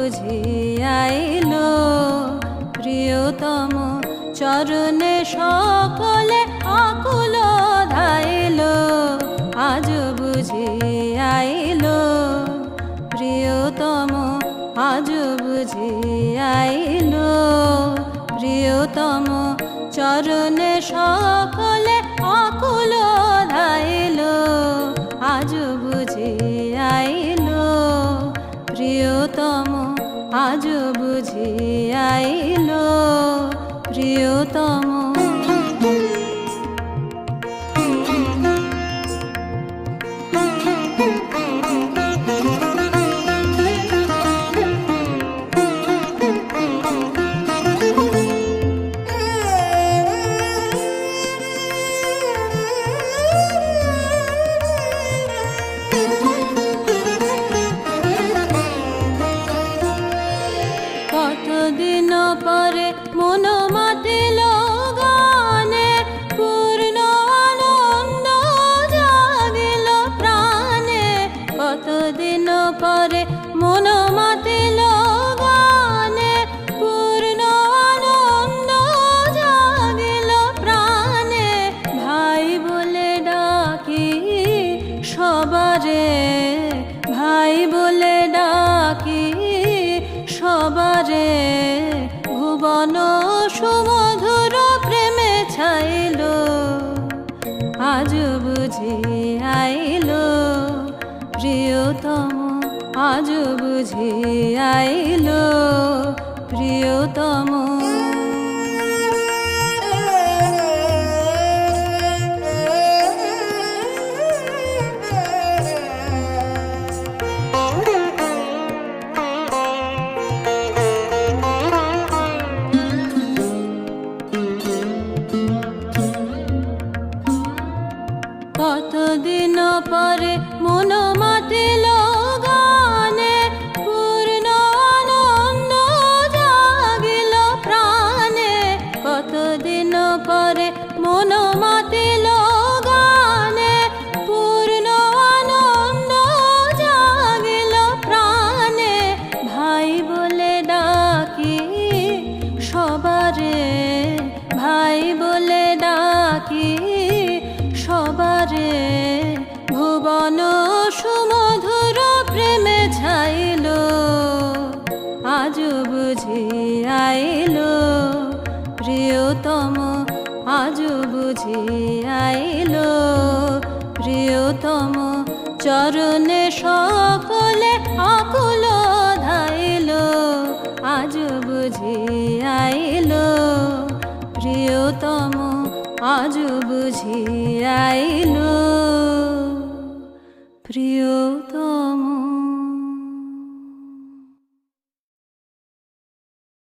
বুঝি আইল। প্রিয়তম চরণে সকলে আকুল ধাইল। আজ বুঝি আইল। প্রিয়তম আজ বুঝি আইল। প্রিয়তম চরণে সকল আজ বুঝি আইলো প্রিয়তম কতদিন পরে মন মাতিল গানে পূর্ণ আনন্দ জাগিল প্রাণে। ভাই বলে ডাকি সবারে, ভাই বলে ডাকি সবারে। ভুবন সুমধুর প্রেমে ছাইল আজ বুঝি আইল প্রিয়তম আজ বুঝে আইল প্রিয়তম। কতদিন পরে মন মাতিল গানে পূর্ণ আনন্দ জাগিল প্রাণে? কতদিন পরে মন মাতিল গানে পূর্ণ আনন্দ জাগিল প্রাণে? ভাই বলে ডাকি সবারে, ভাই বলে ডাকি প্রিয়তম আজ বুঝি আইল। প্রিয়তম চরণে সকলে আকুল ধাইল। আজ বুঝি আইল। প্রিয়তম আজ বুঝি আইল। প্রিয়তম